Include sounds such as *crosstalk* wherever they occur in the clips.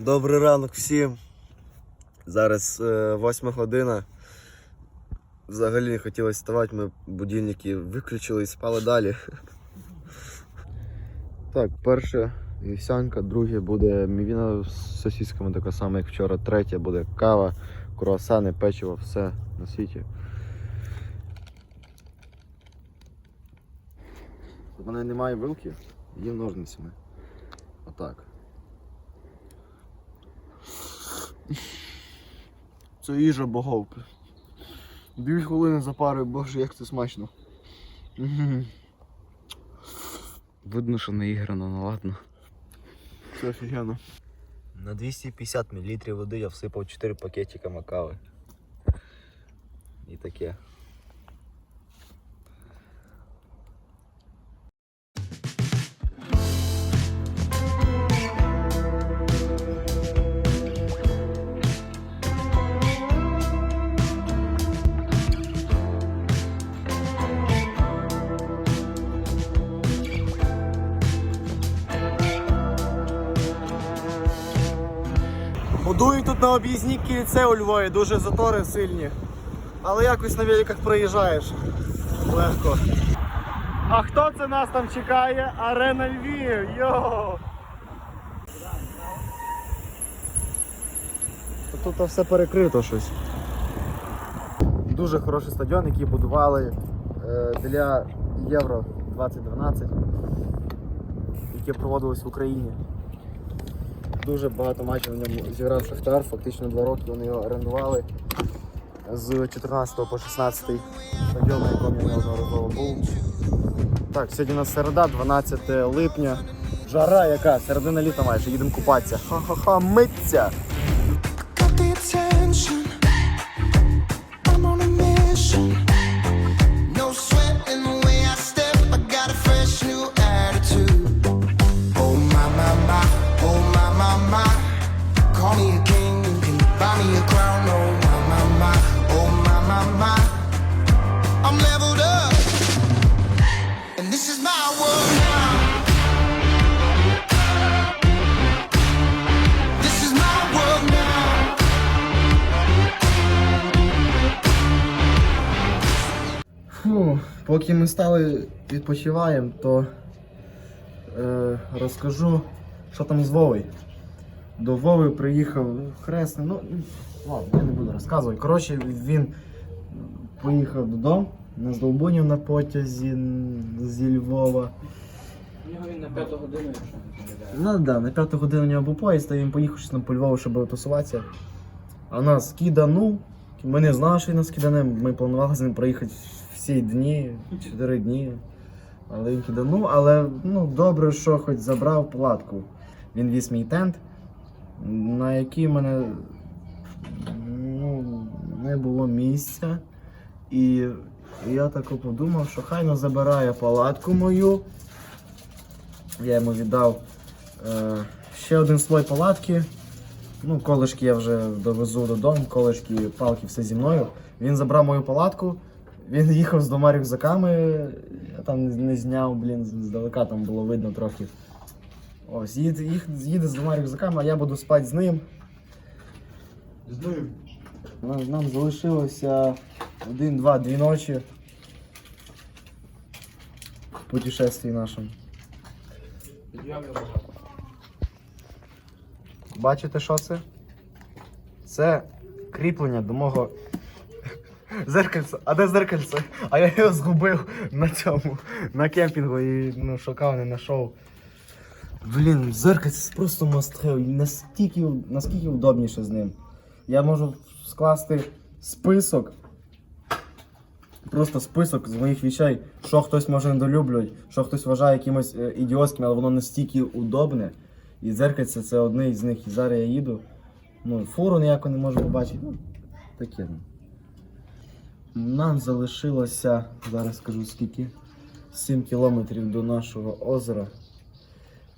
Добрий ранок всім. Зараз е, 8 година. Взагалі не хотілося вставати, ми будильники виключили і спали далі. Так, перше вівсянка, друге буде мівіна з сосісками, така сама, як вчора. Третє буде кава, круасани, печиво, все на світі. У мене немає вилки, їм ножницями. Отак. *laughs* Це їжа боговка. Дві хвилини запарую, боже, як це смачно. *laughs* Видно, що не іграно, ну ладно. Це офігенно. На 250 мл води я всипав 4 пакетика макави. І таке. Тут на об'їзній кільце у Львові, дуже затори сильні. Але якось на великах проїжджаєш. Легко. А хто це нас там чекає? Арена Львів! Йо! Тут все перекрито щось. Дуже хороший стадіон, який будували е, для Євро 2012, яке проводилось в Україні. Дуже багато матчів в ньому зіграв Шахтар, фактично два роки вони його орендували з 14 по 16 стадіон, на якому я неодноразово був. Так, сьогодні у нас середа, 12 липня. Жара яка, середина літа майже, їдемо купатися. Ха-ха-ха, миться! Поки ми стали відпочиваємо, то е, розкажу, що там з Вовою. До Вови приїхав ну, хресний, ну ладно, я не буду розказувати. Коротше, він поїхав додому на Здолбунів на потязі зі Львова. У нього він на п'яту годину, якщо не Ну так, да, на п'яту годину у нього був поїзд, а він поїхав щось там по Львову, щоб тусуватися. А нас киданув. Ми не знали, що він нас кидане. Ми планували з ним проїхати всі дні, чотири дні. Але він киданув, але ну, добре, що хоч забрав палатку. Він віз мій тент, на який мене ну, не було місця. І я так подумав, що хай ну, забирає палатку мою. Я йому віддав е, ще один слой палатки. Ну, колишки я вже довезу додому, колишки, палки, все зі мною. Він забрав мою палатку, він їхав з двома рюкзаками, я там не зняв, блін, здалека там було видно трохи. Ось, їде, їх, їде з двома рюкзаками, а я буду спати з ним. З ним. Нам, нам залишилося один, два, дві ночі в путешествии нашому. Бачите, що це? Це кріплення до мого зеркальця. А де зеркальце? А я його згубив на цьому, на кемпінгу і ну, шукав, не знайшов. Блін, зеркальце просто have. Настільки, наскільки удобніше з ним. Я можу скласти список. Просто список з моїх вічей, що хтось може недолюблювати, що хтось вважає якимось е, ідіотським, але воно настільки удобне. І дзеркальце це одне з них. І зараз я їду. Ну, фуру ніяко не можу побачити. Ну, таке. Нам залишилося, зараз скажу скільки, 7 кілометрів до нашого озера.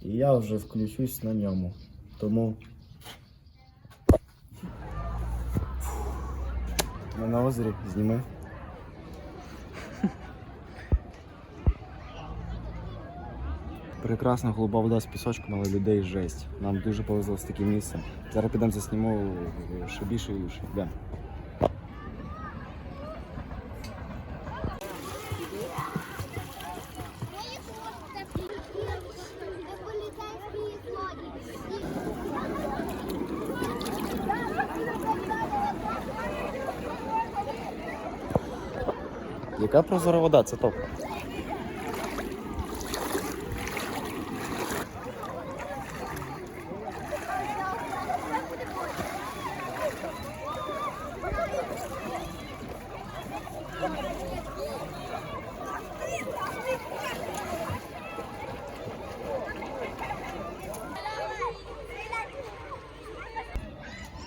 І я вже включусь на ньому. Тому. Ми на озері зніми. Прекрасна голуба вода з пісочком, але людей жесть. Нам дуже повезло з таким місцем. Зараз підемо засніму ще більше і більше. Йдемо. Яка прозора вода? Це топ.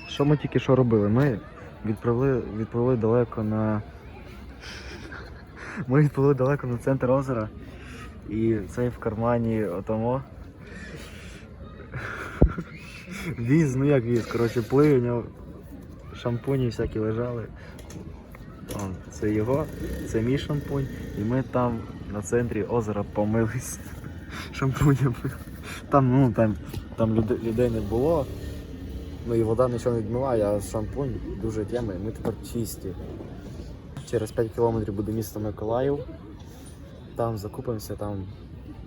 Що ми тільки що робили? Ми відправили, відправили далеко на. Ми відплили далеко на центр озера. І цей в кармані отамо. Віз, ну як віз, коротше, плив, у нього шампуні всякі лежали. Вон, це його, це мій шампунь. І ми там на центрі озера помились *laughs* шампунями. Там, ну, там, там люди, людей не було. Ну і вода нічого не відмиває, а шампунь дуже і ми тепер чисті. Через 5 кілометрів буде місто Миколаїв. Там закупимося, там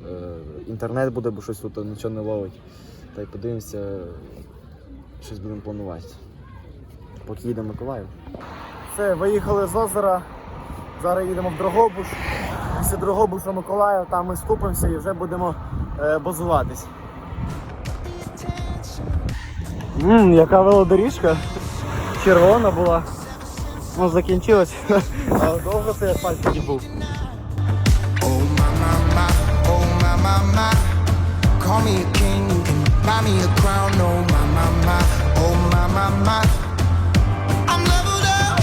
е, інтернет буде, бо щось тут нічого не ловить. Та й подивимося, щось будемо планувати. Поки їдемо Миколаїв. Все, виїхали з озера. Зараз їдемо в Дрогобуш. Після Дрогобуша Миколаїв, там ми скупимося і вже будемо е, базуватись. Ммм, яка велодоріжка. Червона була. Ну, закінчилось. А довго цей асфальт тоді був. Oh oh. Call me a king, you can buy me a crown. Oh my my my, oh my my my. I'm leveled up,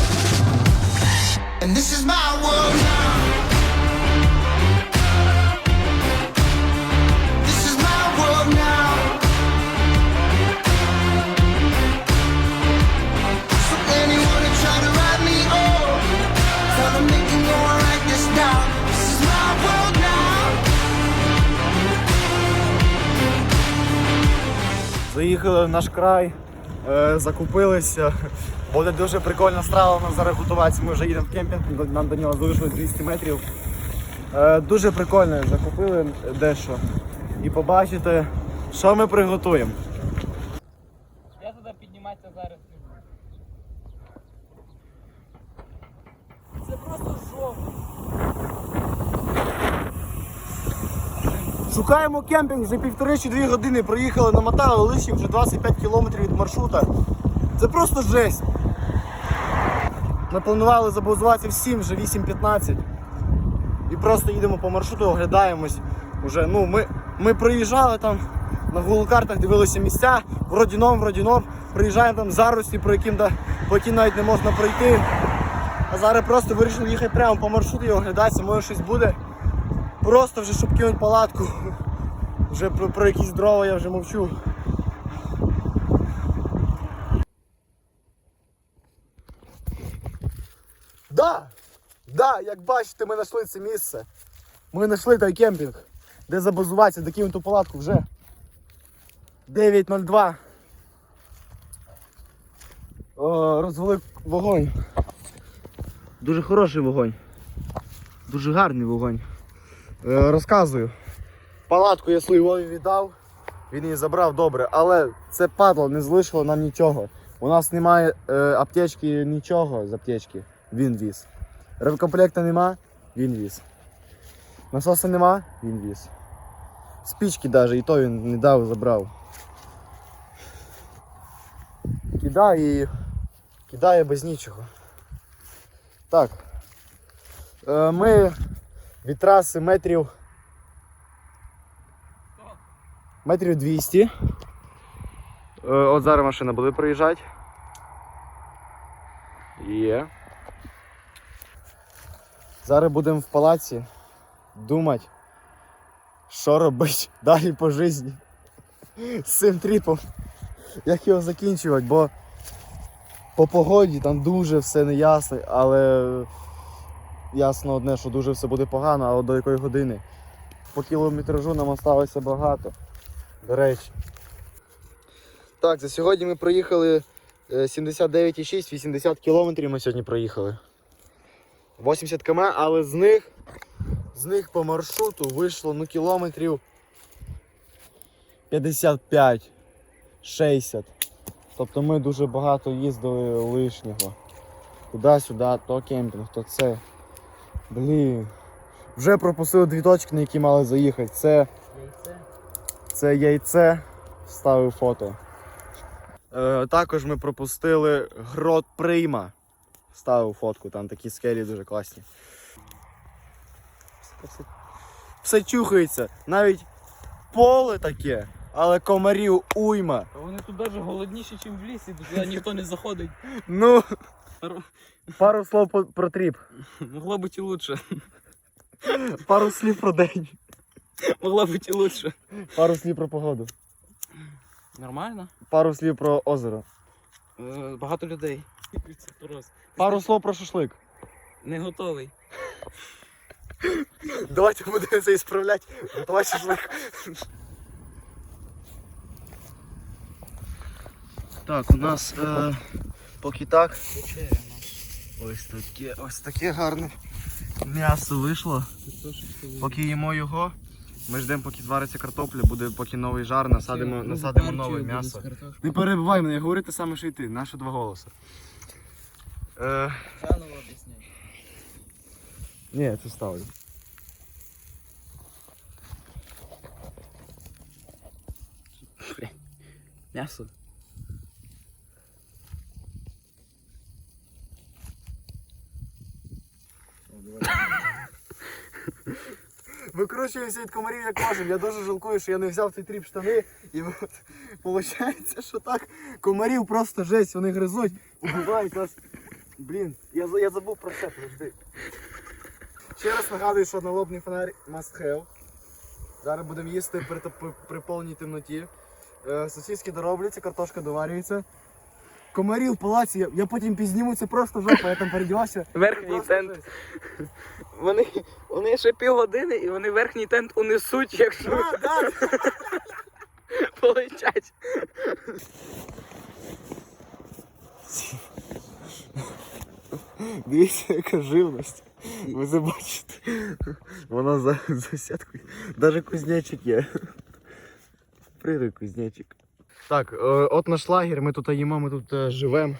and this is my world now. Заїхали в наш край, е, закупилися. Буде дуже прикольна страва нас зараз готуватися. Ми вже їдемо в кемпінг, нам до нього залишилось 200 метрів. Е, дуже прикольно, закупили дещо. І побачите, що ми приготуємо. Я туди підніматися зараз не буду. Це просто жовт. Шукаємо кемпінг вже півтори чи дві години. Проїхали, намотали лишні вже 25 кілометрів від маршрута. Це просто жесть. Ми планували забузуватися в 7, вже 8.15. І просто їдемо по маршруту, оглядаємось. Уже, ну, ми, ми проїжджали там на Google картах, дивилися місця, вроді ном, вроді ном. Приїжджаємо там зарості, про яким, да, по яким навіть не можна пройти. А зараз просто вирішили їхати прямо по маршруту і оглядатися, може щось буде. Просто вже щоб кинуть палатку. Вже про, про якісь дрова я вже мовчу. Да! Да, як бачите, ми знайшли це місце. Ми знайшли той кемпінг, де забазуватися, де кинути палатку вже. 9.02. О, розвели вогонь. Дуже хороший вогонь. Дуже гарний вогонь. Е, розказую. Палатку я Слуйвові віддав, він її забрав добре, але це падло не залишило нам нічого. У нас немає е, аптечки нічого з аптечки, він віз. Ремкомплекта нема, він віз. Насоса нема, він віз. Спічки навіть, і то він не дав, забрав. Кидає і кидає без нічого. Так. Е, ми від траси метрів. Метрів 200. Е, От зараз машина буде проїжджати. Є. Зараз будемо в палаці думати, що робити *laughs* далі по житті з цим тріпом. Як його закінчувати, бо по погоді там дуже все неясно, але ясно одне, що дуже все буде погано, а от до якої години. по кілометражу нам осталося багато. До речі. Так, за сьогодні ми проїхали е, 79,6, 80 кілометрів ми сьогодні проїхали. 80 км, але з них, з них по маршруту вийшло ну, кілометрів 55, 60. Тобто ми дуже багато їздили лишнього. Туди-сюди, то кемпінг, то це. Блін. Вже пропустили дві точки, на які мали заїхати. Це, Яйце. це яйце. Вставив фото. Е, також ми пропустили грот Прийма. Ставив фотку, там такі скелі дуже класні. Все, все чухається. Навіть поле таке, але комарів уйма. Вони тут навіть голодніші, ніж в лісі, туди ніхто не заходить. Ну, Пару- пару слов по- про тріп. Могло бути і лучше. Пару слів про день. Могло бути і лучше. Пару слів про погоду. Нормально? Пару слів про озеро. Е, Багато людей. Пару слов про шашлик. Не готовий. Давайте будемо це ісправляти. Давай шашлик. Так, у нас е, поки так. Ось таке, ось таке гарне м'ясо вийшло. Поки їмо його, ми ждемо, поки звариться картопля, буде поки новий жар, насадимо, насадимо нове м'ясо. Не перебивай мене, говори те саме, що й ти, наші два голоси. Е, ні, це ставлю. М'ясо. Викручуємося від комарів як можемо. Я дуже жалкую, що я не взяв цей тріп штани. І от, виходить, що так комарів просто жесть, вони гризуть, убивають нас. Блін, я, я забув про це, подожди. Ще раз нагадую, що налобний фонарь must have. Зараз будемо їсти при, при, при повній темноті. Е, сосиски доробляться, картошка доварюється. Комарів в палаці, я, я потім пізніму, це просто жопа, я там передівався. Верхній Просто тент. жесть. Вони, вони ще півгодини і вони верхній тент унесуть, якщо Да, да, *laughs* полетять. Дивіться, яка живність. Ви це бачите. Вона за, за сіткою. Даже кузнечик є. Прийде кузнечик. Так, е, от наш лагерь, ми тут їмо, ми тут е, живемо.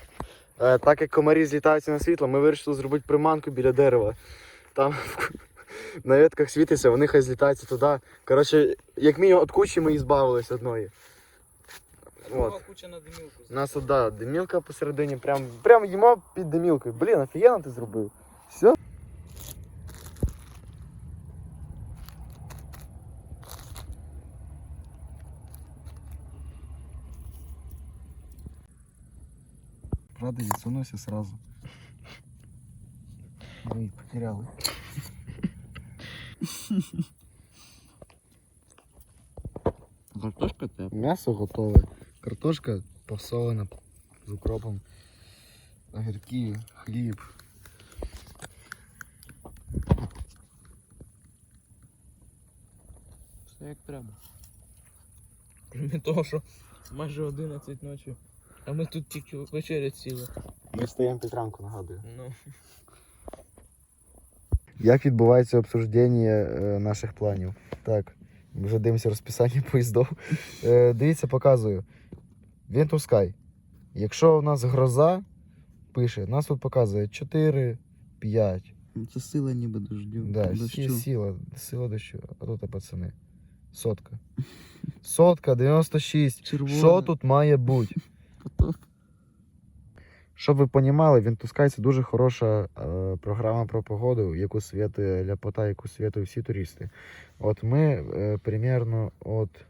Е, так як комарі злітаються на світло, ми вирішили зробити приманку біля дерева. Там *laughs* на ветках світиться, вони хай злітаються туди. Коротше, як мінімум від кучі ми і збавились одної. От. куча на димілку. У нас тут, да, димілка посередині, прям, прям їмо під димілкою. Блін, офігенно ти зробив. Все? Правда, відсунувся сразу. Ми їх потеряли. *laughs* Картошка те. М'ясо готове. Картошка посолена з укропом. Огірки, хліб. Все як треба. Крім того, що майже 11 ночі. А ми тут тільки вечерять сіли. Ми стоїмо під ранку, нагадую. Ну. Як відбувається обсуждення е, наших планів? Так, ми вже дивимося розписання *laughs* поїздів. Е, дивіться, показую. Вентускай. Якщо у нас гроза, пише, нас тут показує 4, 5. Це сила ніби дождю. Да, дощу. сила, сила дощу. А тут, пацани. Сотка. Сотка, 96. Червона. Що тут має бути? Щоб ви розуміли, Вінтускай це дуже хороша е, програма про погоду, яку святує ляпота, яку святують всі туристи. От ми е, примерно от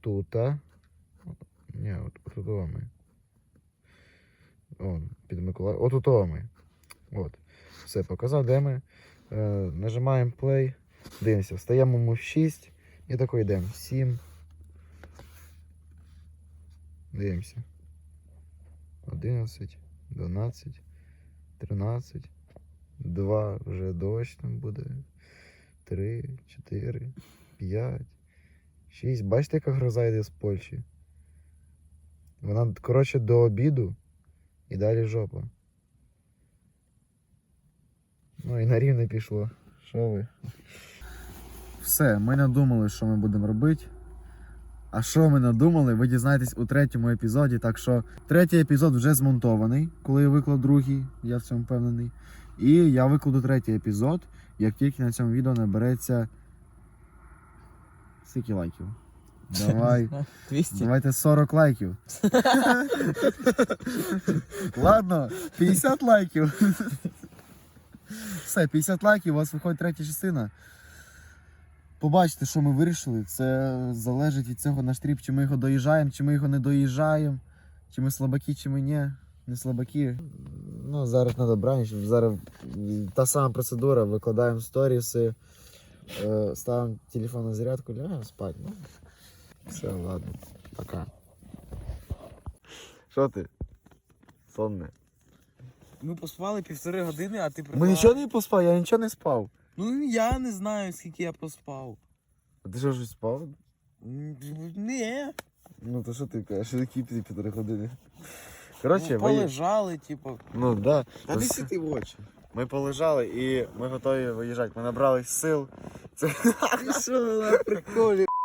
тута. Ні, от, тут ми. Он, під Миколаїв. От тут ми. От. Все, показав, де ми. Е, нажимаємо play. Дивимося, встаємо ми в 6 і тако йдемо. 7. Дивимося. 11, 12, 13, 2, вже дощ там буде. 3, 4, 5, 6. Бачите, яка гроза йде з Польщі? Вона, коротше, до обіду і далі жопа. Ну і на рівне пішло. Що ви? Все, ми надумали, що ми будемо робити. А що ми надумали, ви дізнаєтесь у третьому епізоді. Так що третій епізод вже змонтований, коли я виклав другий, я в цьому впевнений. І я викладу третій епізод, як тільки на цьому відео набереться. Скільки лайків? Давай. *laughs* 200. Давайте 40 лайків. *laughs* Ладно, 50 лайків. Все, 50 лайків, у вас виходить третя частина. Побачите, що ми вирішили. Це залежить від цього наш тріп, чи ми його доїжджаємо, чи ми його не доїжджаємо, чи ми слабаки, чи ми ні. Не слабаки. Ну, зараз треба браніч. Зараз та сама процедура, викладаємо сторіси, е, ставимо телефон на зарядку, лягаємо спати. Ну, все, ладно. Пока. Що ти? Сонне. Ми поспали півтори години, а ти Ми нічого не поспав, я нічого не спав. Ну я не знаю, скільки я поспав. А ти що щось спав? Ні. Ну то що ти кажеш, які пі- півтори години? Коротше, ну, ви... полежали, типу. ну да. Та То ти в очі. Ми полежали і ми готові виїжджати. Ми набрались сил. Це *laughs* Що на приколі?